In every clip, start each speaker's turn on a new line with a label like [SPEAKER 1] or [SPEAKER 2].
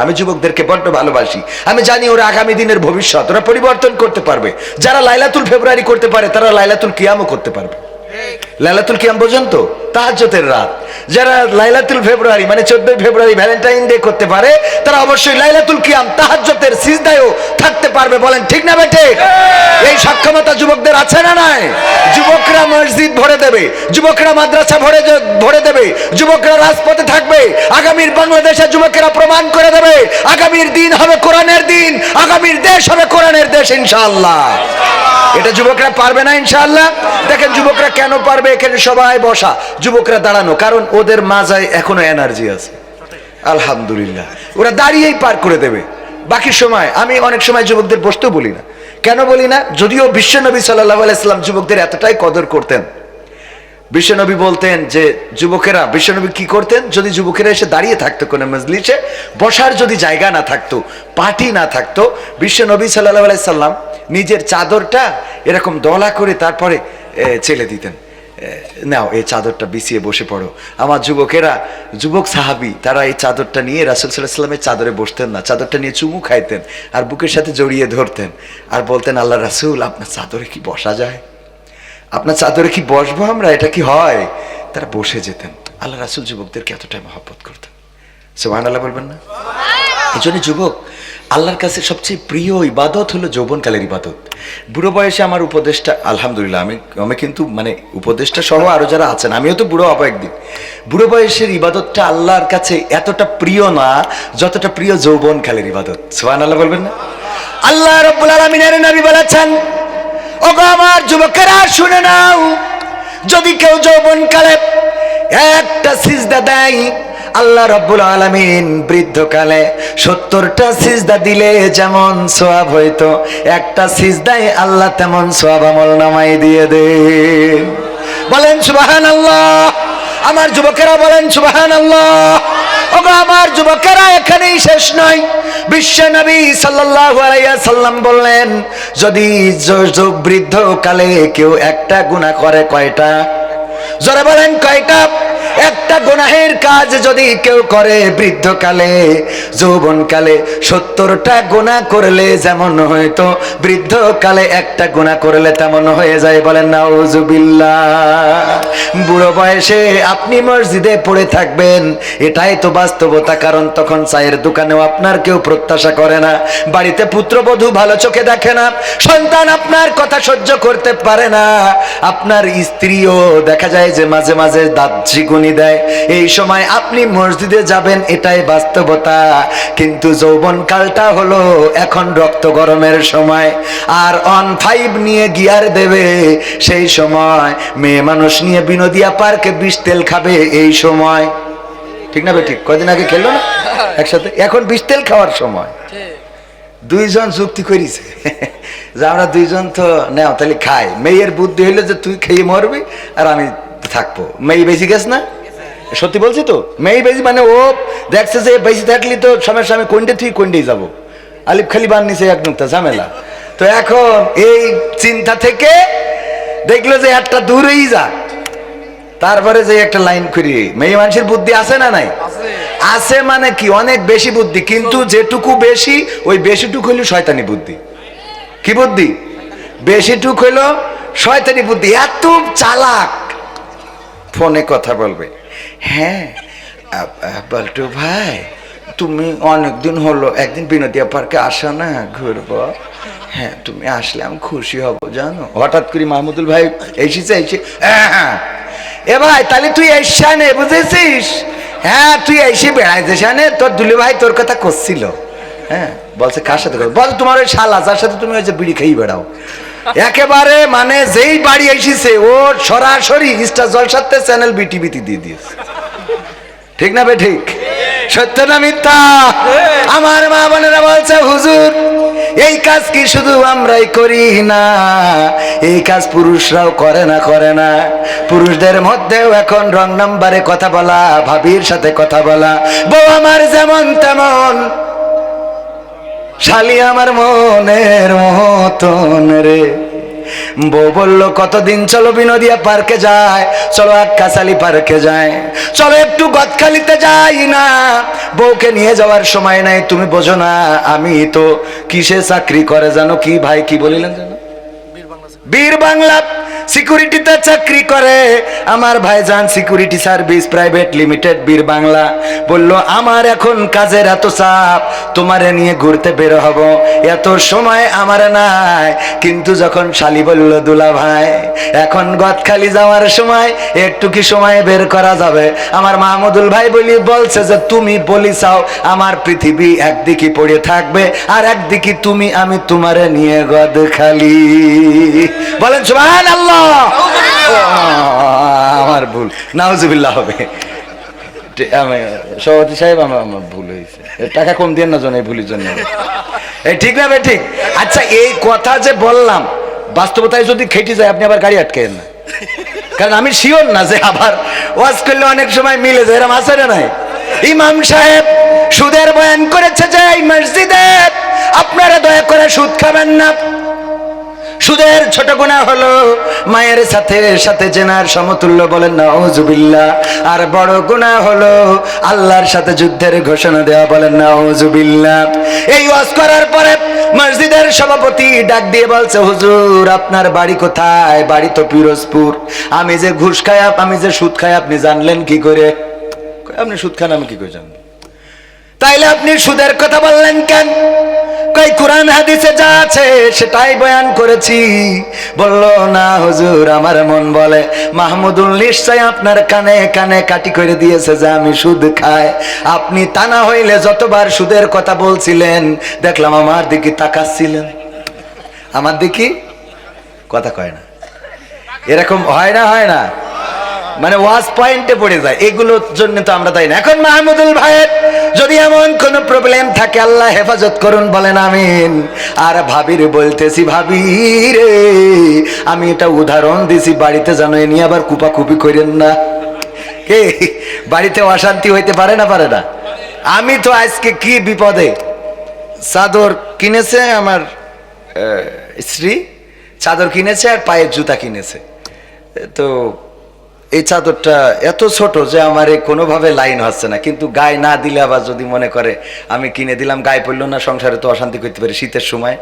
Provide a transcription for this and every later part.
[SPEAKER 1] আমি যুবকদেরকে বড্ড ভালোবাসি। আমি জানি ওরা আগামী দিনের ভবিষ্যৎ ওরা পরিবর্তন করতে পারবে। যারা লাইলাতুল ফেব্রুয়ারি করতে পারে তারা লাইলাতুল কিয়ামও করতে পারবে। লাইলাতুল কিয়াম পর্যন্ত তাহাজ্জতের রাত। যারা লাইলাতুল ফেব্রুয়ারি মানে চোদ্দই ফেব্রুয়ারি ভ্যালেন্টাইন ডে করতে পারে তারা অবশ্যই লাইলাতুল কিয়াম তাহাজ্জতের সিজদায়ও থাকতে পারবে। বলেন ঠিক না বেটে এই সক্ষমতা যুবকদের আছে না নাই? যুবকরা মসজিদ ভরে দেবে যুবকরা মাদ্রাসা ভরে ভরে দেবে যুবকরা রাজপথে থাকবে আগামীর বাংলাদেশের যুবকেরা প্রমাণ করে দেবে আগামীর দিন হবে কোরআনের দিন আগামীর দেশ হবে কোরআনের দেশ ইনশাআল্লাহ। এটা যুবকরা পারবে না ইনশাআল্লাহ? দেখেন যুবকরা কেন পারবে? এখানে সবাই বসা। যুবকরা দাঁড়ানো, কারণ ওদের মাজায় এখনও এনার্জি আছে। আলহামদুলিল্লাহ। ওরা দাঁড়িয়েই পার করে দেবে। বাকি সময়, আমি অনেক সময় যুবকদের বসতেও বলি না। কেন বলি না? যদিও বিশ্বনবী সাল্লাহ আলাইসাল্লাম যুবকদের এতটাই কদর করতেন। বিশ্বনবী বলতেন যে, যুবকেরা, বিশ্বনবী কি করতেন? যদি যুবকেরা এসে দাঁড়িয়ে থাকতো কোনো মজলিসে, বসার যদি জায়গা না থাকতো পাটি না থাকতো, বিশ্বনবী সাল্লাহ আলাইসাল্লাম নিজের চাদরটা এরকম দলা করে তারপরে ছেলে দিতেন। নাও এই চাদরটা বিছিয়ে বসে পড়ো। আমার যুবকেরা যুবক সাহাবি তারা এই চাদরটা নিয়ে রাসুল সাল্লাহ সাল্লামের চাদরে বসতেন না। চাদরটা নিয়ে চুমু খাইতেন আর বুকের সাথে জড়িয়ে ধরতেন আর বলতেন আল্লাহ রাসুল আপনার চাদরে কি বসা যায়? আপনার চাদরে কি বসবো আমরা? এটা কি হয়? তারা বসে যেতেন। আল্লাহ রাসুল যুবকদেরকে এতটাই মহব্বত করতেন। সোহান আল্লাহ বলবেন না? এই জন্য যুবক আল্লাহর কাছে সবচেয়ে প্রিয় ইবাদত হলো যৌবনকালের ইবাদত। বুড়ো বয়সে আমার উপদেশটা, আলহামদুলিল্লাহ, আমি আমি কিন্তু মানে উপদেশটা সহ আরও যারা আছেন, আমিও তো বুড়ো হব একদিন। বুড়ো বয়সের ইবাদতটা আল্লাহর কাছে এতটা প্রিয় না, যতটা প্রিয় যৌবনকালের ইবাদত। সোহান আল্লাহ বলবেন না? আল্লাহ রব্বুল আলমিনের নবী বলেছেন, ওগো আমার যুবকেরা, শুনে নাও, যদি কেউ যৌবনকালে একটা সিজদা দেয় আল্লাহ রব্বুল আলমিন বৃদ্ধকালে সত্তরটা সিজদা দিলে যেমন সোয়াব হইতো, একটা সিজদায় আল্লাহ তেমন সোয়াব আমল নামাই দিয়ে দে। বলেন সুবাহান আল্লাহ আমার যুবকেরা বলেন সুবাহান আল্লাহ ওগো, আমার যুবকেরা, এখানেই শেষ নয়। বিশ্ব নবী সাল্লাল্লাহু আলাইহি সাল্লাম বললেন, যদি বৃদ্ধ কালে কেউ একটা গুনাহ করে কয়টা? জোরে বলেন, কয়টা? একটা গুনাহের কাজ যদি কেউ করে বৃদ্ধকালে, যৌবনকালে, সত্তরটা গুনাহ করলে যেমন হয়তো, বৃদ্ধকালে একটা গুনাহ করলে তেমন হয়ে যায় বলেন, নাউজুবিল্লাহ। বুড়ো বয়সে আপনি মসজিদে পড়ে থাকবেন, এটাই তো বাস্তবতা, কারণ তখন চায়ের দোকানেও আপনার কেউ প্রত্যাশা করে না। বাড়িতে পুত্রবধূ ভালো চোখে দেখে না, সন্তান আপনার কথা সহ্য করতে পারে না। আপনার স্ত্রীও দেখা যায় যে মাঝে মাঝে দাঁত ঝিগুনি দেয় এই সময় আপনি মসজিদে যাবেন এটাই বাস্তবতা। কিন্তু যৌবন কালটা হলো এখন রক্ত গরমের সময়। আর অন ফাইভ নিয়ে গিয়ার দেবে সেই সময় মেয়ে মানুষ নিয়ে বিনোদিয়া পার্কে বিষ তেল খাবে এই সময়। ঠিক না ঠিক? কদিন আগে খেলো না? একসাথে? এখন বিষ তেল খাওয়ার সময়। দুইজন যুক্তি করিছে যে আমরা দুইজন তো নেও তাহলে খাই। মেয়ের বুদ্ধি হইল যে তুই খেয়ে মরবি আর আমি থাকব। মেয়ে বেশি গেছ না? সত্যি বলছি তো? মেয়ে বেশি মানে ও দেখছে যে বেশি থাকলি তো সমস্যা আমি কোনটে তুই কোনটেই যাব। আলিফ খালি বান নিছে এক নুক্তা, ঝামেলা। তো এখন এই চিন্তা থেকে দেখল যে একটা দূরেই যা তারপরে যে একটা লাইন করি, মেয়ে মানুষের বুদ্ধি আছে না নাই? আছে মানে কি? অনেক বেশি বুদ্ধি, কিন্তু যেটুকু বেশি, ওই বেশিটুকু হইল শয়তানি বুদ্ধি। কি বুদ্ধি? বেশিটুক হইল শয়তানি বুদ্ধি। এত চালাক ফোনে কথা বলবে। হ্যাঁ বল্টু ভাই, তুমি অনেকদিন হলো, একদিন বিনোদিয়া পার্কে আসো না, ঘুরবো। হ্যাঁ তুমি আসলে আমি খুশি হব, জানো। হঠাৎ করে মাহমুদুল ভাই এসেছে, এসে হ্যাঁ এ ভাই, তাহলে তুই এসানে বুঝেছিস? হ্যাঁ তুই এসে বেড়াইছিস তোর দুলি ভাই তোর কথা করছিল। হ্যাঁ বলছে কার সাথে? বল তোমার ওই শালা যার সাথে তুমি ওই যে বিড়ি খেয়ে বেড়াও। একেবারে মানে যেই বাড়ি এসেছে, ও সরাসরি ইস্টা জলসাতে চ্যানেল বিটিভিতে দিয়ে দিয়েছে। ঠিক না বে ঠিক? সত্য না মিথ্যা? আমার মা বোনেরা বলছে, হুজুর, এই কাজ কি শুধু আমরাই করি না? এই কাজ পুরুষরাও করে না করে না। পুরুষদের মধ্যেও এখন রং নাম্বারে কথা বলা, ভাবির সাথে কথা বলা। বউ আমার যেমন তেমন শালি আমার মনের মতন রে। বউ বলল, কতদিন চলো বিনোদিয়া পার্কে যায়? চলো আক্কাশালি পার্কে যায়। চলো একটু গদখালিতে যাই না। বউকে নিয়ে যাওয়ার সময় নাই, তুমি বোঝো না, আমি তো কিসে চাকরি করে জানো কি ভাই, কি বলিলেন বীর বাংলা সিকিউরিটিতে চাকরি করে। আমার ভাইজান সিকিউরিটি সার্ভিস প্রাইভেট লিমিটেড বীর বাংলা। বলল, আমার এখন কাজের এত চাপ, তোমারে নিয়ে ঘুরতে বের হব। এত সময় আমার নাই। কিন্তু যখন শালি বলল, দুলা ভাই, এখন গদখালি যাওয়ার সময় একটু কি সময় বের করা যাবে? আমার মাহমুদুল ভাই বলি, বলছে যে তুমি বলি চাও, আমার পৃথিবী একদিকে পড়ে থাকবে, আর একদিকে তুমি, আমি তোমারে নিয়ে গদখালি। বলেন সুবহান আল্লাহ আমার ভুল। নাউজুবিল্লাহ হবে। সভাপতি সাহেব আমার আমার ভুল হয়েছে। টাকা কম দিয়ে না জন এই ভুলের জন্য। এই ঠিক না ঠিক? আচ্ছা এই কথা যে বললাম বাস্তবতায় যদি খেটে যায় আপনি আবার গাড়ি আটকেন না। কারণ আমি শিওর না যে আবার ওয়াজ করলে অনেক সময় মিলে যায়। এরম আছে না নাই? ইমাম সাহেব সুদের বয়ান করেছে যে এই মসজিদে আপনারা দয়া করে সুদ খাবেন না। সুদের ছোট গুণা হলো মায়ের সাথে সাথে জেনার সমতুল্য বলেন না ওজুবিল্লা আর বড় গুণা হলো আল্লাহর সাথে যুদ্ধের ঘোষণা দেওয়া বলেন না ওজুবিল্লা এই ওয়াজ করার পরে মসজিদের সভাপতি ডাক দিয়ে বলছে, হুজুর, আপনার বাড়ি কোথায়? বাড়ি তো পিরোজপুর। আমি যে ঘুষ খাই, আমি যে সুদ খাই, আপনি জানলেন কি করে? আপনি সুদ খান, আমি কি করে জানব? তাইলে আপনি সুদের কথা বললেন কেন? কই কোরআন হাদিসে যা আছে সেটাই বয়ান করেছি। বলল, না, হুজুর, আমার মন বলে। মাহমুদুল নিশ্চয় আপনার কানে কানে কাটি করে দিয়েছে যে আমি সুদ খাই। আপনি তা না হইলে যতবার সুদের কথা বলছিলেন, দেখলাম আমার দিকে তাকাচ্ছিলেন। আমার দিকে কথা কয় না। এরকম হয় না হয় না। মানে ওয়াজ পয়েন্টে পড়ে যায়। এগুলোর জন্য তো আমরা তাই না। এখন মাহমুদুল ভাইয়ের যদি এমন কোনো প্রবলেম থাকে, আল্লাহ হেফাজত করুন, বলেন আমিন। আর ভাবির বলতেছি, ভাবি রে, আমি এটা উদাহরণ দিছি, বাড়িতে জানো এ নিয়ে আবার কুপাকুপি করেন না। কে? বাড়িতে অশান্তি হইতে পারে না পারে না? আমি তো আজকে কি বিপদে? চাদর কিনেছে আমার স্ত্রী? চাদর কিনেছে আর পায়ের জুতা কিনেছে। তো এই চাদরটা এত ছোট যে আমার এই কোনোভাবে লাইন হচ্ছে না। কিন্তু গায়ে না দিলে আবার যদি মনে করে আমি কিনে দিলাম, গায়ে পড়ল না, সংসারে তো অশান্তি করতে পারি শীতের সময়।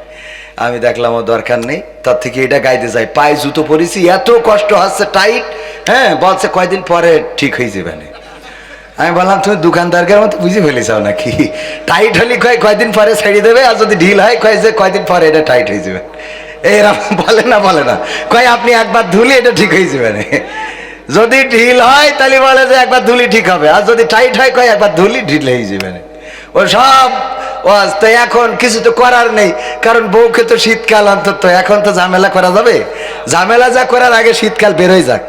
[SPEAKER 1] আমি দেখলাম ও দরকার নেই, তার থেকে এটা গাইতে যাই পায়ে জুতো পরেছি, এত কষ্ট হচ্ছে টাইট হ্যাঁ বলছে কয়দিন পরে ঠিক হয়ে যাবে না। আমি বললাম, তুমি দোকানদারকে মতো বুঝে ফেলে ফেলেছাও নাকি? টাইট হলে কয়, কয়দিন পরে ছেড়ে দেবে, আর যদি ঢিল হয়, কয় যে কয়দিন পরে এটা টাইট হয়ে যাবে? এরকম বলে না বলে না। কয়, আপনি একবার ধুলে এটা ঠিক হয়ে যাবে না। যদি ঢিল হয়, তাহলে বলে যে একবার ধুলি ঠিক হবে। আর যদি টাইট হয়, কয় একবার ধুলি ঢিল হয়ে যাবে ও সব এখন কিছু তো করার নেই। কারণ বউকে তো শীতকাল অন্তত, এখন তো ঝামেলা করা যাবে। ঝামেলা যা করার আগে শীতকাল বেরোয় যাক।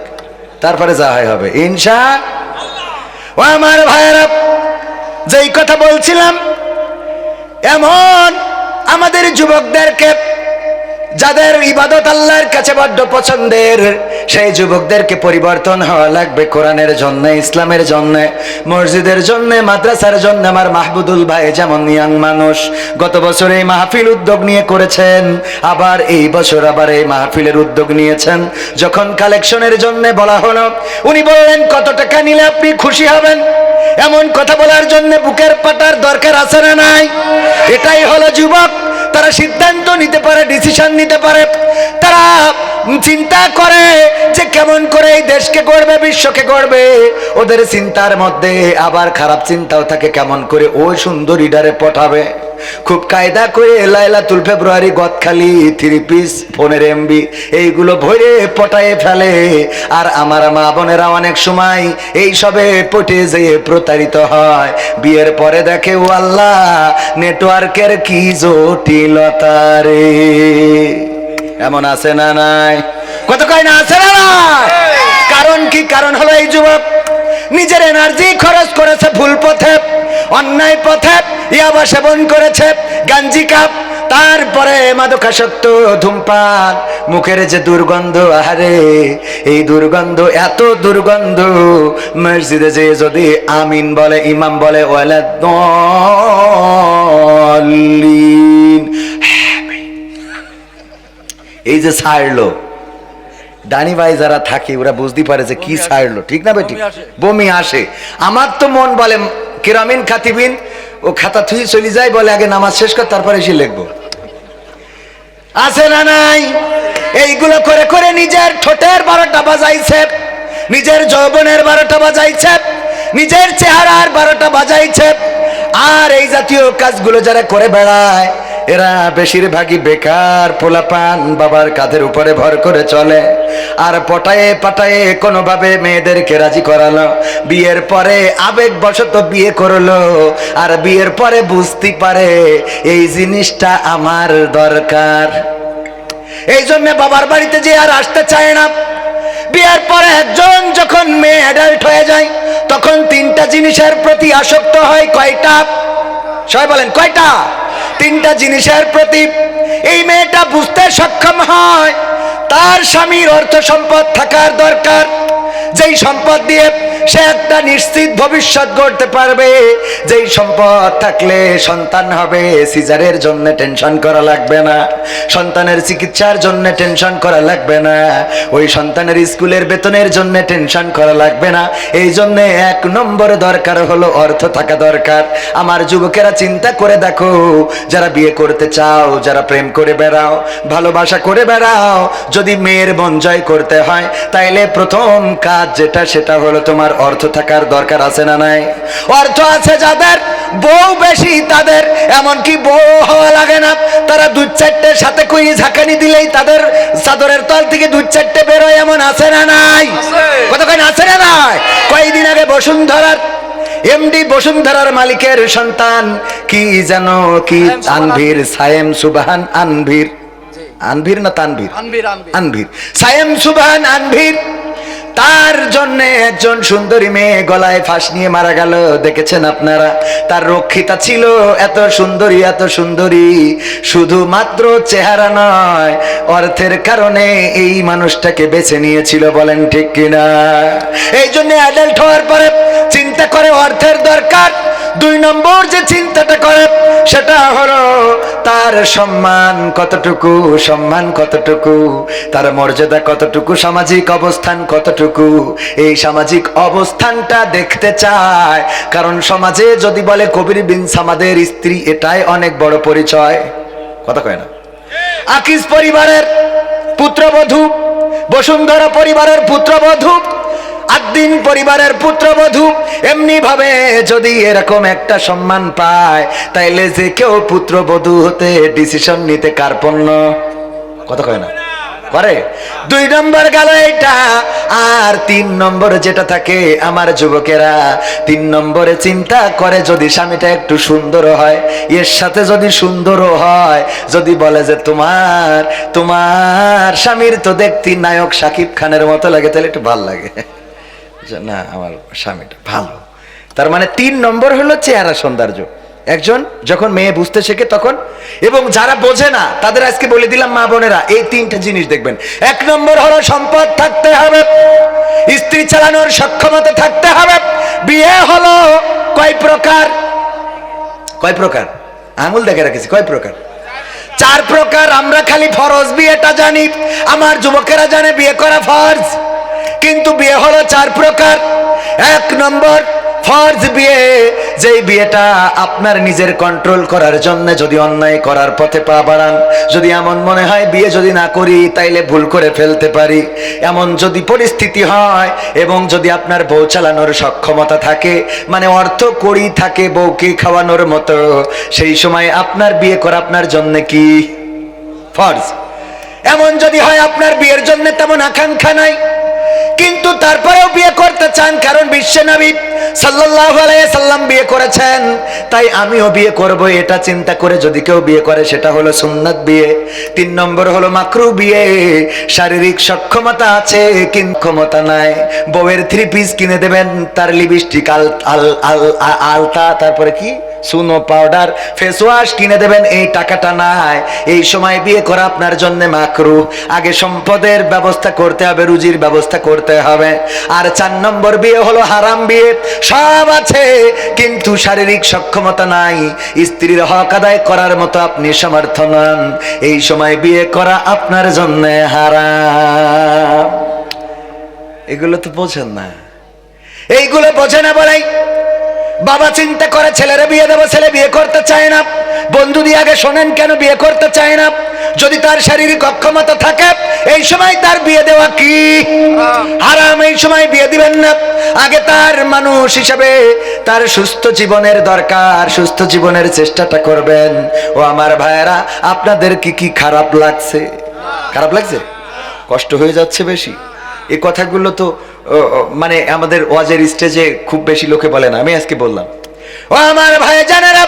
[SPEAKER 1] তারপরে যা হয় হবে। ইনশা ও আমার ভাইয়েরা, যেই কথা বলছিলাম, এমন আমাদের যুবকদেরকে যাদের ইবাদত আল্লাহর কাছে বড্ড পছন্দের, সেই যুবকদেরকে পরিবর্তন হওয়া লাগবে কোরআনের জন্য, ইসলামের জন্য, মসজিদের জন্য, মাদ্রাসার জন্য। আমার মাহবুদুল ভাই যেমন ইয়াং মানুষ, গত বছর এই মাহফিল উদ্যোগ নিয়ে করেছেন, আবার এই বছর আবার এই মাহফিলের উদ্যোগ নিয়েছেন। যখন কালেকশনের জন্য বলা হলো, উনি বললেন, কত টাকা নিলে আপনি খুশি হবেন? এমন কথা বলার জন্য বুকের পাটার দরকার আছে না নাই? এটাই হলো যুবক। তারা সিদ্ধান্ত নিতে পারে ডিসিশন নিতে পারে। তারা চিন্তা করে যে কেমন করে এই দেশকে গড়বে, বিশ্বকে গড়বে। ওদের চিন্তার মধ্যে আবার খারাপ চিন্তাও থাকে, কেমন করে ওই সুন্দরী ডারে পঠাবে খুব কায়দা করে লাইলাতুল ফেব্রুয়ারি গদখালি থ্রি পিস ফোনের এমবি এইগুলো ভরে পটায়ে ফেলে। আর আমার মা বোনেরা অনেক সময় এই সবে পটে যেয়ে প্রতারিত হয়। বিয়ের পরে দেখে, ও আল্লাহ নেটওয়ার্কের কি জটিলতা রে? এমন আছে না নাই? কত কয় না আছে না কারণ কি? কারণ হলো এই যুবক। নিজের এনার্জি খরচ করেছে ভুল পথে, অন্যায় পথে, ইয়াবা সেবন করেছে, গাঞ্জি কাপ। তারপরে মাদকাসক্ত ধূমপান, মুখের যে দুর্গন্ধ, আহারে, এই দুর্গন্ধ, এত দুর্গন্ধ, মসজিদে যে যদি আমিন বলে, ইমাম বলে দলিন এই যে ছাড়লো ডানি ভাই যারা থাকে ওরা বুঝতে পারে যে কি ছাড়লো ঠিক না বেটি?
[SPEAKER 2] বমি আসে।
[SPEAKER 1] বমি আসে। আমার তো মন বলে কেরামিন খাতিবিন ও খাতা থুই চলে যায় বলে আগে নামাজ শেষ কর তারপরে এসে লিখব। আছে না নাই? এইগুলো করে করে নিজের ঠোঁটের বারোটা বাজাইছে নিজের যৌবনের বারোটা বাজাইছে নিজের চেহারার বারোটা বাজাইছে আর এই জাতীয় কাজগুলো যারা করে বেড়ায় এরা বেশিরভাগই বেকার, পোলাপান, বাবার কাঁধের উপরে ভর করে চলে। আর পটায়ে পাটায়ে কোনোভাবে মেয়েদেরকে রাজি করালো। বিয়ের পরে আবেগ বশত বিয়ে করল। আর বিয়ের পরে বুঝতে পারে এই জিনিসটা আমার দরকার। এই জন্য বাবার বাড়িতে যে আর আসতে চায় না। বিয়ের পরে একজন যখন মেয়ে অ্যাডাল্ট হয়ে যায়, তখন তিনটা জিনিসের প্রতি আসক্ত হয় কয়টা? সবাই বলেন, কয়টা? তিনটা জিনিসের প্রতি এই মেয়েটা বুঝতে সক্ষম হয়, তার স্বামীর অর্থ সম্পদ থাকার দরকার। যেই সম্পদ দিয়ে সে একটা নিশ্চিত ভবিষ্যৎ গড়তে পারবে। যেই সম্পদ থাকলে সন্তান হবে, সিজারের জন্য টেনশন করা লাগবে না। সন্তানের চিকিৎসার জন্য টেনশন করা লাগবে না। ওই সন্তানের স্কুলের বেতনের জন্য টেনশন করা লাগবে না। এই জন্য এক নম্বর দরকার হলো অর্থ থাকা দরকার। আমার যুবকেরা চিন্তা করে দেখো, যারা বিয়ে করতে চাও, যারা প্রেম করে বেড়াও, ভালোবাসা করে বেড়াও, যদি মেয়ের মন জয় করতে হয়, তাইলে প্রথম কাজ যেটা, সেটা হলো তোমার অর্থ থাকার দরকার আছে না নাই? অর্থ আছে যাদের বউ বেশি তাদের এমনকি বউ হওয়া লাগে না। তারা দুই চারটে সাথে কই ঝাঁকানি দিলেই তাদের চাদরের তল থেকে দুই চারটে বেরোয় এমন আছে না নাই। কতক্ষণ আছে না নাই? কয়েকদিন আগে বসুন্ধরার এমডি বসুন্ধরার মালিকের সন্তান কি যেন কি আনভীর সায়েম সুবাহান আনভীর। আনভীর না তানভীর?
[SPEAKER 2] আনবির
[SPEAKER 1] আনভীর। সায়েম সুবহান আনভীর। তার জন্য একজন সুন্দরী মেয়ে গলায় ফাঁস নিয়ে মারা গেল। দেখেছেন আপনারা? তার রক্ষিতা ছিল এত সুন্দরী এত সুন্দরী। শুধুমাত্র চেহারা নয়, অর্থের কারণে এই মানুষটাকে বেছে নিয়েছিল বলেন ঠিক কিনা? এই জন্য অ্যাডাল্ট হওয়ার পরে চিন্তা করে অর্থের দরকার। দুই নম্বর যে চিন্তাটা করে, সেটা হলো তার সম্মান কতটুকু সম্মান কতটুকু, তার মর্যাদা কতটুকু, সামাজিক অবস্থান কতটুকু এই সামাজিক অবস্থানটা দেখতে চায়। কারণ সমাজে যদি বলে কবির বিন সামাদের স্ত্রী, এটাই অনেক বড় পরিচয়। কথা কয় না? আকিস পরিবারের পুত্রবধূ, বসুন্ধরা পরিবারের পুত্রবধূ, আদিন পরিবারের পুত্রবধূ এমনি ভাবে যদি এরকম একটা সম্মান পায়, তাইলে যে কেউ পুত্রবধূ হতে ডিসিশন নিতে কার্পণ্য কথা কয় না? করে? দুই নম্বর গেল এটা আর তিন নম্বর যেটা থাকে আমার যুবকেরা, তিন নম্বরে চিন্তা করে যদি স্বামীটা একটু সুন্দর হয়, এর সাথে যদি সুন্দরও হয়, যদি বলে যে তোমার তোমার স্বামীর তো দেখতি নায়ক সাকিব খানের মতো লাগে, তাহলে একটু ভালো লাগে। না, আমার স্বামীটা ভালো। তার মানে তিন নম্বর হলো চেহারা সৌন্দর্য। একজন যখন মেয়ে বুঝতে শেখে তখন, এবং যারা বোঝে না, তাদের আজকে বলে দিলাম মা বোনেরা, এই তিনটা জিনিস দেখবেন। এক নম্বর হলো সম্পদ থাকতে হবে, স্ত্রী চালানোর সক্ষমতা থাকতে হবে। বিয়ে হলো কয় প্রকার? কয় প্রকার? আঙুল দেখে রেখেছি, কয় প্রকার? চার প্রকার, আমরা খালি ফরজ বিয়েটা জানি, আমার যুবকেরা জানে বিয়ে করা ফরজ, কিন্তু বিয়ে হলো চার প্রকার। এক নম্বর ফরজ বিয়ে, যেই বিয়েটা আপনার নিজের কন্ট্রোল করার জন্য যদি অন্যায় করার পথে পা বাড়ান, যদি এমন মনে হয় বিয়ে যদি না করি, তাইলে ভুল করে ফেলতে পারি। এমন যদি পরিস্থিতি হয় এবং যদি আপনার বউ চালানোর সক্ষমতা থাকে মানে অর্থ করি থাকে বউকে খাওয়ানোর মতো, সেই সময় আপনার বিয়ে করা আপনার জন্য কি? ফরজ। এমন যদি হয় আপনার বিয়ের জন্য তেমন আকাঙ্ক্ষা নাই। কিন্তু তারপরেও বিয়ে করতে চান, কারণ বিশ্ব নবী সাল্লাল্লাহু আলাইহি সাল্লাম বিয়ে করেছেন। তাই আমিও বিয়ে করব, এটা চিন্তা করে যদি কেউ বিয়ে করে, সেটা হলো সুন্নাত বিয়ে। তিন নম্বর হলো মাকরু বিয়ে। শারীরিক সক্ষমতা আছে, কিন্তু ক্ষমতা নাই। বউয়ের থ্রি পিস কিনে দেবেন, তার লিপস্টিক আল আল আল আলতা, তারপরে কি? সুনো পাউডার ফেস ওয়াশ কিনে দেবেন, এই টাকাটা নাই। এই সময় বিয়ে করা আপনার জন্য মাকরু। আগে সম্পদের ব্যবস্থা করতে হবে, রুজির ব্যবস্থা করতে হবে। আর চার নম্বর বিয়ে হলো হারাম বিয়ে। সব আছে, কিন্তু শারীরিক সক্ষমতা নাই। স্ত্রীর হক আদায় করার মতো আপনি সমর্থ নন। এই সময় বিয়ে করা আপনার জন্য হারাম। এগুলো তো বোঝেন না। এইগুলো বোঝে না বলাই বাবা চিন্তা করে, ছেলেরা বিয়ে দেবো, ছেলে বিয়ে করতে চায় না। বন্ধু দিয়ে আগে শোনেন কেন বিয়ে করতে চায় না? যদি তার শারীরিক অক্ষমতা থাকে, এই সময় তার বিয়ে দেওয়া কি? হারাম, এই সময় বিয়ে দিবেন না। আগে তার মানুষ হিসাবে তার সুস্থ জীবনের দরকার, সুস্থ জীবনের চেষ্টাটা করবেন। ও আমার ভাইয়েরা, আপনাদের কি কি খারাপ লাগছে? খারাপ লাগছে? কষ্ট হয়ে যাচ্ছে বেশি। এই কথাগুলো তো মানে আমাদের ওয়াজের স্টেজে খুব বেশি লোকে বলে না। আমি আজকে বললাম। ও আমার ভাই জানেরা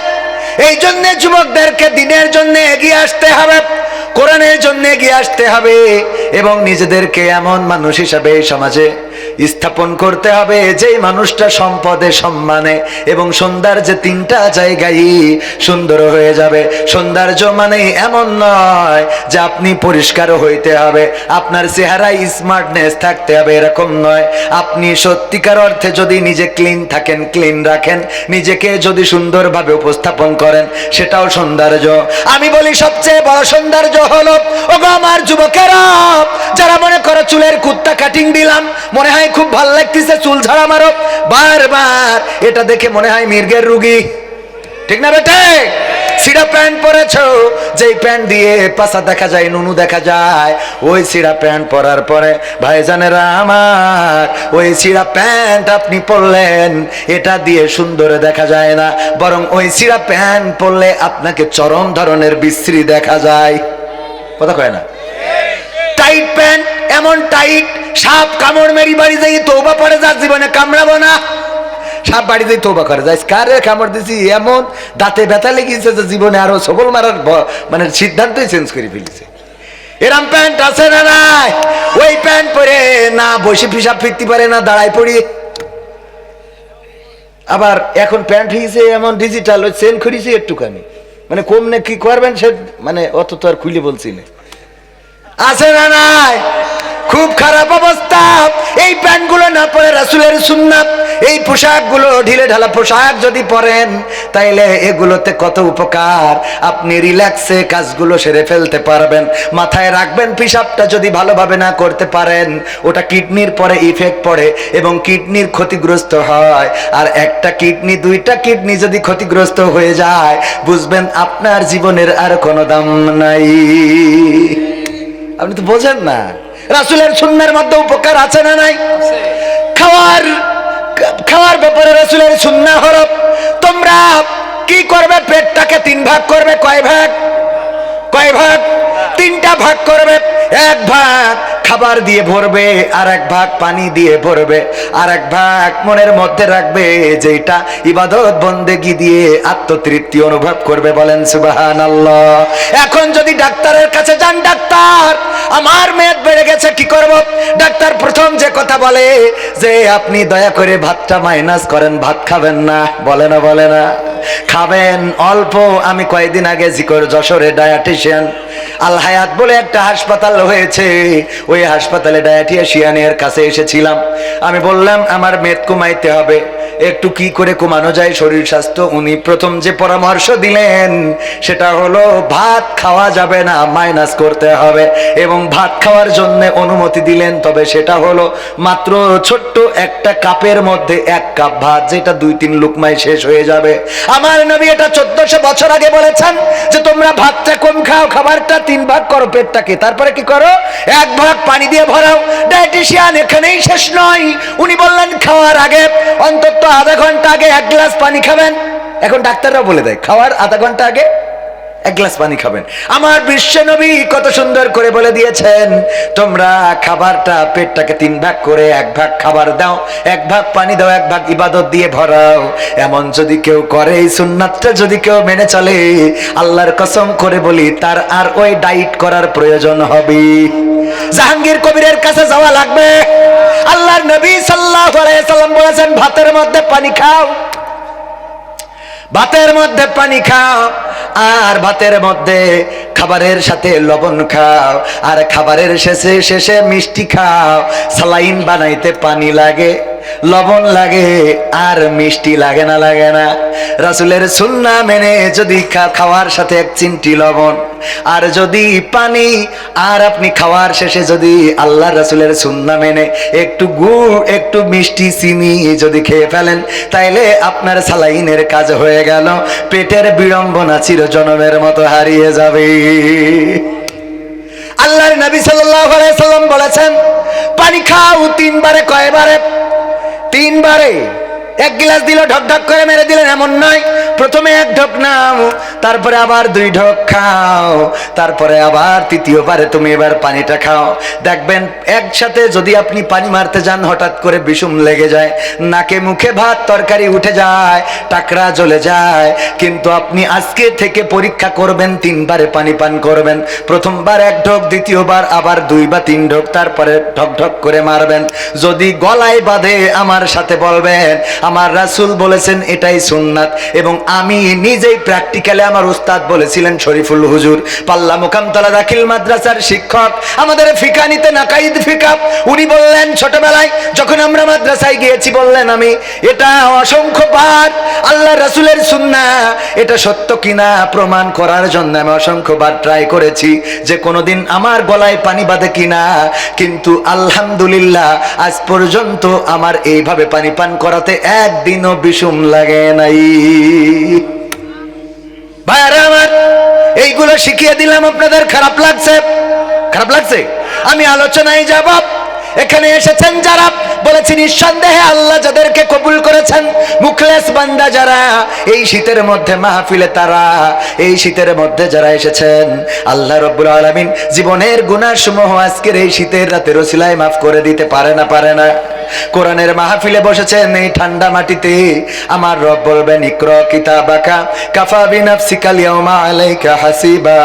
[SPEAKER 1] এই জন্য যুবকদেরকে দিনের জন্য এগিয়ে আসতে হবে, কোরআনের জন্য এগিয়ে আসতে হবে এবং নিজেদেরকে এমন মানুষ হিসাবে সমাজে স্থাপন করতে হবে যেই মানুষটা সম্পদে সম্মানে এবং সৌন্দর্যে তিনটা জায়গায় সুন্দর হয়ে যাবে। সৌন্দর্য মানে এমন নয় যে আপনি পরিষ্কার হইতে হবে, আপনার চেহারায় স্মার্টনেস থাকতে হবে এরকম নয়। আপনি সত্যিকার অর্থে যদি নিজে ক্লিন থাকেন ক্লিন রাখেন, নিজেকে যদি সুন্দরভাবে উপস্থাপন করেন, সেটাও সৌন্দর্য। আমি বলি, সবচেয়ে বড় সৌন্দর্য হলো, ওগো আমার যুবকেরা, যারা মনে করো চুলের কুত্তা কাটিং দিলাম, মনে হয় খুব ভালো লাগতেছে চুল ঝাড়া মারো। বারবার এটা দেখে মনে হয় মির্গের রুগী। ঠিক না বেটে? সিরা প্যান্ট পরেছো? যেই প্যান্ট দিয়ে পাশা দেখা যায়, নুনু দেখা যায়, ওই সিরা প্যান্ট পরার পরে ভাইজানেরা আমার, ওই সিরা প্যান্ট আপনি পরলেন, এটা দিয়ে সুন্দর দেখা যায় না, বরং ওই সিরা প্যান্ট পরলে আপনাকে চরম ধরনের বিশ্রী দেখা যায়। কথা কয় না? টাইট প্যান্ট, এমন টাইট, সাপ কামড় মেরি বাড়ি যাই তৌবা পরে যা জীবনে কামড়াবো না। সাপ বাড়ি যাই তৌবা করে। যাই কারে কামড় দিছি, এমন দাঁতে ব্যথা লেগেছে যে জীবনে আরও সবল মারার মানে সিদ্ধান্তই চেঞ্জ করে ফেলেছে। এরম প্যান্ট আছে না নাই? ওই প্যান্ট পরে না বসে পিসাব ফিরতে পারে, না দাঁড়ায় পড়ি আবার এখন প্যান্ট হয়েছে এমন ডিজিটাল ওই চেন করেছে একটুখানি। মানে কম না কি করবেন সে মানে অত তো আর খুলে বলছি না। আছে না নাই? খুব খারাপ রাসুলের সুন্নাত। এই পোশাকগুলো ঢিলে ঢালা পোশাক যদি পরেন, তাইলে এগুলোতে কত উপকার। আপনি রিল্যাক্সে কাজগুলো সেরে ফেলতে পারবেন। মাথায় রাখবেন পিসাবটা যদি ভালোভাবে না করতে পারেন, ওটা কিডনির পরে ইফেক্ট পড়ে এবং কিডনির ক্ষতিগ্রস্ত হয়। আর একটা কিডনি, দুইটা কিডনি যদি ক্ষতিগ্রস্ত হয়ে যায়, বুঝবেন আপনার জীবনের আর কোনো দাম নাই। আপনি তো বোঝেন না। রাসুলের সুন্নার মধ্যে উপকার আছে না নাই? খাওয়ার খাওয়ার ব্যাপারে রাসুলের সুন্না হরফ। তোমরা কি করবে? পেটটাকে তিন ভাগ করবে, কয় ভাগ? কয় ভাগ? তিনটা ভাগ করবে, এক ভাগ খাবার দিয়ে ভরবে, আর এক ভাগ পানি দিয়ে ভরবে, আর এক ভাগ মনের মধ্যে রাখবে যেটা ইবাদত, বন্দেগি দিয়ে আত্মতৃপ্তি অনুভব করবে, বলেন সুবাহান এখন যদি ডাক্তারের কাছে যান, ডাক্তার আমার মেদ বেড়ে গেছে, কি করব? ডাক্তার প্রথম যে কথা বলে যে, আপনি দয়া করে ভাতটা মাইনাস করেন, ভাত খাবেন না। বলে না বলে না। খাবেন, অল্প। আমি কয়েকদিন আগে জিকর যশোরে ডায়াটিশিয়ান। আল হায়াত বলে একটা হাসপাতাল হয়েছে। ওই হাসপাতালে ডায়াটিশিয়ানের কাছে এসেছিলাম। আমি বললাম, আমার মেদ কমাইতে হবে। একটু কি করে কমানো যায় শরীর স্বাস্থ্য? উনি প্রথম যে পরামর্শ দিলেন, সেটা হলো, ভাত খাওয়া যাবে না, মাইনাস করতে হবে। এবং ভাত খাওয়ার জন্য অনুমতি দিলেন, তবে সেটা হলো মাত্র ছোট্ট একটা কাপের মধ্যে এক কাপ ভাত, যেটা দুই তিন লুকমায় শেষ হয়ে যাবে। আমার নবী এটা চোদ্দশো বছর আগে বলেছেন যে, তোমরা ভাতটা কম খাও, খাবারটা তিন ভাগ করো পেটটাকে। তারপরে কি করো? এক ভাগ পানি দিয়ে ভরাও। ডায়েটিশিয়ান এখানেই শেষ নয়। উনি বললেন, খাওয়ার আগে, অন্তত আধা ঘণ্টা আগে এক গ্লাস পানি খাবেন। এখন ডাক্তাররা বলে দেয়, খাওয়ার আধা ঘণ্টা আগে এক গ্লাস পানি খাবেন। আমার বিশ্ব নবী কত সুন্দর করে বলে দিয়েছেন, তোমরা খাবারটা পেটটাকে তিন ভাগ করে এক ভাগ খাবার দাও, এক ভাগ পানি দাও, এক ভাগ ইবাদত দিয়ে ভরাও। এমন যদি কেউ করে, এই সুন্নাতটা যদি কেউ মেনে চলে, আল্লাহর কসম করে বলি, তার আর ওই ডাইট করার প্রয়োজন হবে। জাহাঙ্গীর কবিরের কাছে যাওয়া লাগবে। আল্লাহর নবী আলাইহি সাল্লাম বলেছেন, ভাতের মধ্যে পানি খাও। ভাতের মধ্যে পানি খাও, আর ভাতের মধ্যে খাবারের সাথে লবণ খাও, আর খাবারের শেষে শেষে মিষ্টি খাও। সালাইন বানাইতে পানি লাগে, লবণ লাগে, আর মিষ্টি লাগে না লাগে না। রাসুলের সুন্না মেনে যদি খাওয়ার সাথে এক চিমটি লবণ, আর যদি পানি, আর আপনি খাওয়ার শেষে যদি আল্লাহ রাসুলের সুন্না মেনে একটু গুড় একটু মিষ্টি, চিনি যদি খেয়ে ফেলেন, তাইলে আপনার সালাইনের কাজ হয়ে গেল। পেটের বিড়ম্বনা চিরজনমের মতো হারিয়ে যাবে। আল্লাহর নবী সাল্লাম বলেছেন, পানি খাও তিনবারে, কয়বারে? তিনবারে। এক গিলাস দিল ঢক ঢক করে মেরে দিলেন, এমন নয়। প্রথমে এক ঢক নাও, তারপরে আবার দুই ঢক খাও, তারপরে আবার তৃতীয়বারে তুমি এবার পানিটা খাও। দেখবেন, একসাথে যদি আপনি পানি মারতে যান, হঠাৎ করে বিষুম লেগে যায়, নাকে মুখে ভাত তরকারি উঠে যায়, টাকরা জ্বলে যায়। কিন্তু আপনি আজকে থেকে পরীক্ষা করবেন, তিনবারে পানি পান করবেন। প্রথমবার এক ঢোক, দ্বিতীয়বার আবার দুই বা তিন ঢোক, তারপরে ঢক ঢক করে মারবেন। যদি গলায় বাঁধে, আমার সাথে বলবেন, আমার রাসূল বলেছেন, এটাই সুন্নাত। এবং আমি নিজেই প্র্যাকটিক্যালে আমার উস্তাদ বলেছিলেন শরীফুল হুজুর, পাল্লা মোকামতলা দাখিল মাদ্রাসার শিক্ষক, আমাদের ফিকা নিতে নাকাইদ ফিকা উনি বললেন ছোটবেলায় যখন আমরা মাদ্রাসায় গিয়েছি, বললেন আমি, এটা অসংখ্য বার আল্লাহ রাসূলের সুন্না, এটা সত্য কিনা প্রমাণ করার জন্য আমি অসংখ্য বার ট্রাই করেছি, যে কোনোদিন আমার গলায় পানি বাঁধে কিনা, কিন্তু আলহামদুলিল্লাহ আজ পর্যন্ত আমার এইভাবে পানি পান করাতে একদিনও বিষুম লাগে নাই। ভাইয়ারা আমার, এইগুলো শিখিয়ে দিলাম আপনাদের, খারাপ লাগছে? খারাপ লাগছে? আমি আলোচনায় যাব। এখানে এসেছেন যারা, বলেছি নিঃসন্দেহে আল্লাহ যাদেরকে কবুল করেছেন মুখলেস বান্দা যারা, এই শীতের মধ্যে মাহফিলে তারা, এই শীতের মধ্যে যারা এসেছেন, আল্লাহ রব্বুল আলামিন জীবনের গুনাহসমূহ আজকের এই শীতের রাতে রসিলায় মাফ করে দিতে পারে না পারে না। কোরআনের মাহফিলে বসেছেন এই ঠান্ডা মাটিতে, আমার রব বলবেন, ইকর কিতাবাকা, কাফা বিনাফসিকাল ইয়াউমা আলাইকা হাসিবা।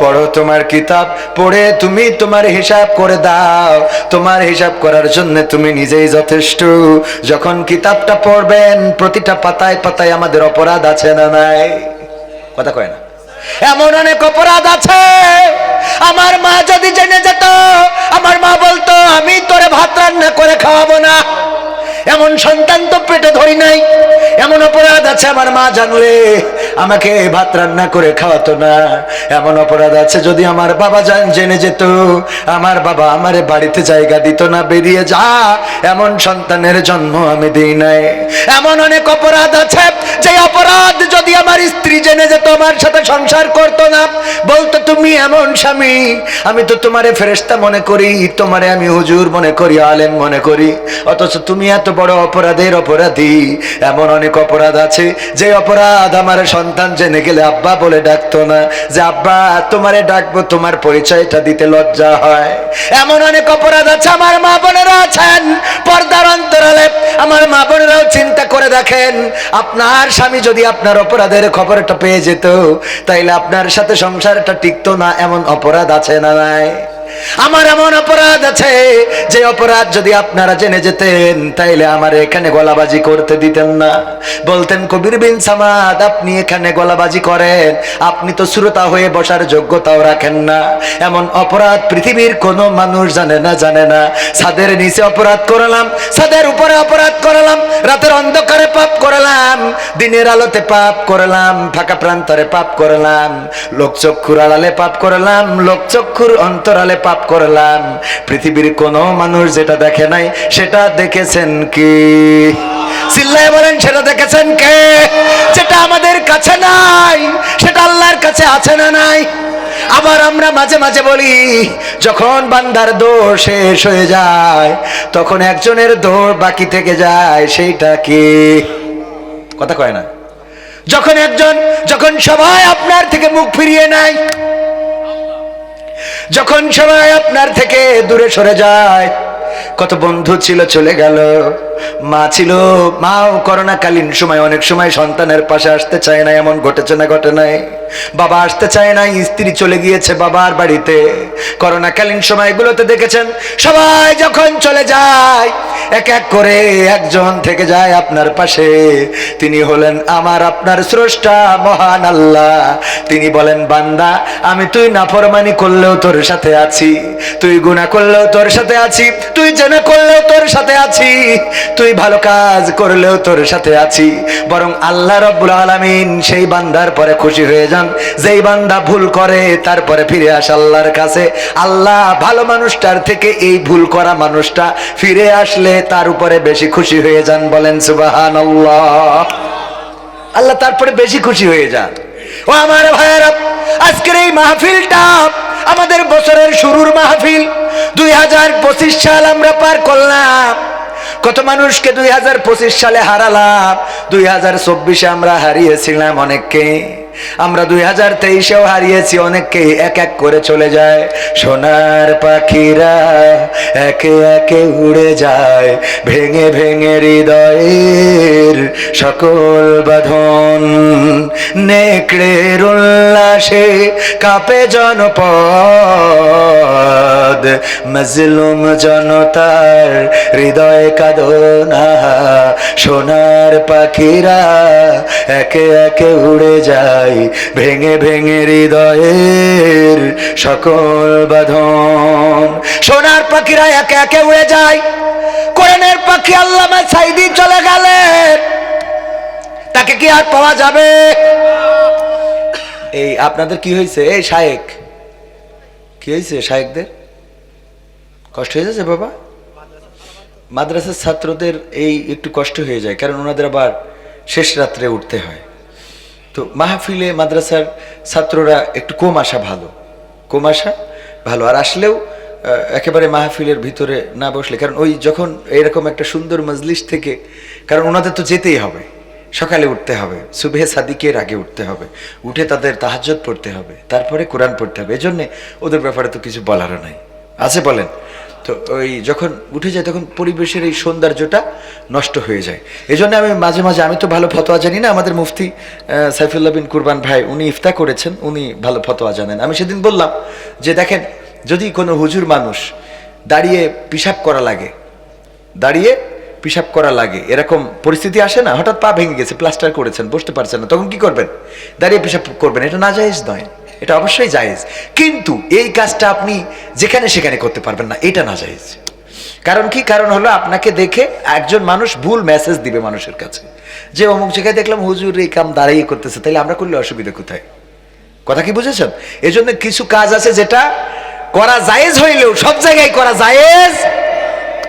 [SPEAKER 1] পড়ো তোমার কিতাব, পড়ে তুমি তোমার হিসাব করে দাও। তোমার হিসাব করার জন্য তুমি নিজেই যথেষ্ট। যখন কিতাবটা পড়বেন প্রতিটা পাতায় পাতায় আমাদের অপরাধ আছে না নাই? কথা কয় না। এমন অনেক অপরাধ আছে। আমার মা যদি জেনে যেত, আমার মা বলতো, আমি তোরে ভাত রান্না করে খাওয়াবো না। এমন সন্তান তো পেটে ধরি নাই। এমন অপরাধ আছে আমার মা জানলে আমাকে ভাত রান্না করে খাওয়াতো না। এমন অপরাধ আছে যদি আমার বাবা জান জেনে যেত। আমার বাবা আমারে বাড়িতে জায়গা দিত না, বেরিয়ে যা। এমন সন্তানের জন্ম আমি দিই নাই। এমন অনেক অপরাধ আছে। যে অপরাধ যদি আমার স্ত্রী জেনে যেত, আমার সাথে সংসার করতো না। বলতো, তুমি এমন স্বামী। আমি তো তোমারে ফেরেস্তা মনে করি। তোমারে আমি হুজুর মনে করি, আলেম মনে করি। অথচ তুমি এত বড় অপরাধের অপরাধী। এমন অনেক অপরাধ আছে যে অপরাধ আমার সন্তান জেনে গেলে আব্বা বলে ডাকতো না, যে আব্বা, তোমারে ডাকবো, তোমার পরিচয়টা দিতে লজ্জা হয়। এমন অনেক অপরাধ আছে, আমার মা বোনেরা আছেন, পর্দার অন্তরালে। আমার মা বোনেরাও চিন্তা করে দেখেন, আপনার স্বামী যদি আপনার অপরাধের খবরটা পেয়ে যেত, তাইলে আপনার সাথে সংসারটা টিকতো না, এমন অপরাধ আছে না নাই? আমার এমন অপরাধ আছে যে অপরাধ যদি আপনারা জেনে যেতেন, তাইলে আমার এখানে গলাবাজি করতে দিতেন না। বলতেন, কবির বিন সামাদ, আপনি এখানে গলাবাজি করেন। আপনি তো শ্রোতা হয়ে বসার যোগ্যতাও রাখেন না। এমন অপরাধ পৃথিবীর কোনো মানুষ জানে না জানে না। ছাদের নিচে অপরাধ করলাম, ছাদের উপরে অপরাধ করালাম, রাতের অন্ধকারে পাপ করালাম, দিনের আলোতে পাপ করলাম, ফাঁকা প্রান্তরে পাপ করলাম, লোকচক্ষুর আড়ালে পাপ করলাম, লোকচক্ষুর অন্তরালে পাপ করলাম। পৃথিবীর কোনো মানুষ যেটা দেখে নাই, সেটা দেখেছেন কি? চিল্লায় বলেন, সেটা দেখেছেন কে? যেটা আমাদের কাছে নাই, সেটা আল্লাহর কাছে আছে না নাই? আবার আমরা মাঝে মাঝে বলি, যখন বান্দার দোষ শেষ হয়ে যায়, তখন একজনের দোষ বাকি থেকে যায়, সেইটা কি? কথা কয় না। যখন একজন, যখন সবাই আপনার থেকে মুখ ফিরিয়ে নেয় যখন সবাই আপনার থেকে দূরে সরে যায় কত বন্ধু ছিল চলে গেল। মা ছিল, মাও করোনাকালীন সময়, অনেক সময় সন্তানের পাশে আসতে চায় না এমন ঘটেছে না, ঘটে নাই। বাবা আসতে চায় না স্ত্রী চলে গিয়েছে বাবার বাড়িতে। করোনাকালীন সময়গুলোতে দেখেছেন, সবাই যখন চলে যায়, এক এক করে একজন থেকে যায় আপনার পাশে। তিনি হলেন আমার, আপনার স্রষ্টা, মহান আল্লাহ। তিনি বলেন, বান্দা, আমি তুই নাফরমানি করলেও তোর সাথে আছি, তুই গুনাহ করলেও তোর সাথে আছি, তুই জেনে করলেও তোর সাথে আছি। তুই ভালো কাজ করলেও তোর সাথে আছি। বরং আল্লাহ রব্বুল আলামিন সেই বান্দার পরে খুশি হয়ে যান। যেই বান্দা ভুল করে, তারপরে ফিরে আসে আল্লাহর কাছে। আল্লাহ ভালো মানুষটার থেকে এই ভুল করা মানুষটা ফিরে আসলে তার উপরে বেশি খুশি হয়ে যান বলেন সুবাহান আল্লাহ তারপরে বেশি খুশি হয়ে যান। ও আমার ভাইয়েরা, আজকের এই মাহফিলটা আমাদের বছরের শুরুর মাহফিল। দুই হাজার পঁচিশ সাল আমরা পার করলাম। কত মানুষকে দুই হাজার পঁচিশ সালে হারালাম দুই হাজার আমরা হারিয়েছিলাম অনেককে। আমরা দুই হাজার তেইশেও হারিয়েছি, অনেককে এক এক করে চলে যায়। সোনার পাখিরা একে একে উড়ে যায়, ভেঙে ভেঙে হৃদয়ের সকল বাঁধন। নেকড়ের উল্লাসে কাঁপে জনপদ, মজলুম জনতার হৃদয় কাদনা সোনার পাখিরা একে একে উড়ে যায় ভেঙে ভেঙে হৃদয়ের সকল বাঁধন। সোনার পাখিরা একে একে উড়ে যায়, কোরআনের পাখি আল্লামা সাইদি চলে গেলেন তাকে কি আর পাওয়া যাবে? এই আপনাদের কি হয়েছে? এই শায়েক, কি হয়েছে শায়েকদের? কষ্ট হয়ে যাচ্ছে বাবা? মাদ্রাসার ছাত্রদের এই একটু কষ্ট হয়ে যায়, কারণ ওনাদের আবার শেষ রাত্রে উঠতে হয়। তো মাহফিলে মাদ্রাসার ছাত্ররা একটু কম আসা ভালো, কম আসা ভালো। আর আসলেও একেবারে মাহফিলের ভিতরে না বসলে, কারণ ওই যখন এরকম একটা সুন্দর মজলিস থেকে, কারণ ওনাদের তো যেতেই হবে, সকালে উঠতে হবে, সুবেহ সাদিকের আগে উঠতে হবে, উঠে তাদের তাহাজ্জত পড়তে হবে, তারপরে কোরআন পড়তে হবে। এজন্যে ওদের ব্যাপারে তো কিছু বলারও নাই। আছে বলেন? তো ওই যখন উঠে যায় তখন পরিবেশের এই সৌন্দর্যটা নষ্ট হয়ে যায়। এই জন্য আমি মাঝে মাঝে আমি তো ভালো ফতোয়া জানি না আমাদের মুফতি আহ, সাইফুল্লাহ বিন কুরবান ভাই উনি ইফতা করেছেন উনি ভালো ফতোয়া জানেন। আমি সেদিন বললাম যে দেখেন যদি কোনো হুজুর মানুষ দাঁড়িয়ে পিসাব করা লাগে দাঁড়িয়ে পিসাব করা লাগে এরকম পরিস্থিতি আসে না হঠাৎ পা ভেঙে গেছে প্লাস্টার করেছেন বসতে পারছেন না তখন কি করবেন? দাঁড়িয়ে পিসাব করবেন এটা না জায়েজ নয়। এটা অবশ্যই জায়েজ। কিন্তু এই কাজটা আপনি যেখানে সেখানে করতে পারবেন না, এটা না জায়েজ। কারণ কি? কারণ হলো আপনাকে দেখে একজন মানুষ ভুল মেসেজ দিবে মানুষের কাছে। যে অমুক জায়গায় দেখলাম, হুজুর, এই কাম দাঁড়িয়ে করতেছে তাহলে আমরা করলে অসুবিধা কোথায়? কথা কি বুঝেছেন? এজন্য কিছু কাজ আছে যেটা করা জায়েজ হইলেও, সব জায়গায় করা জায়েজ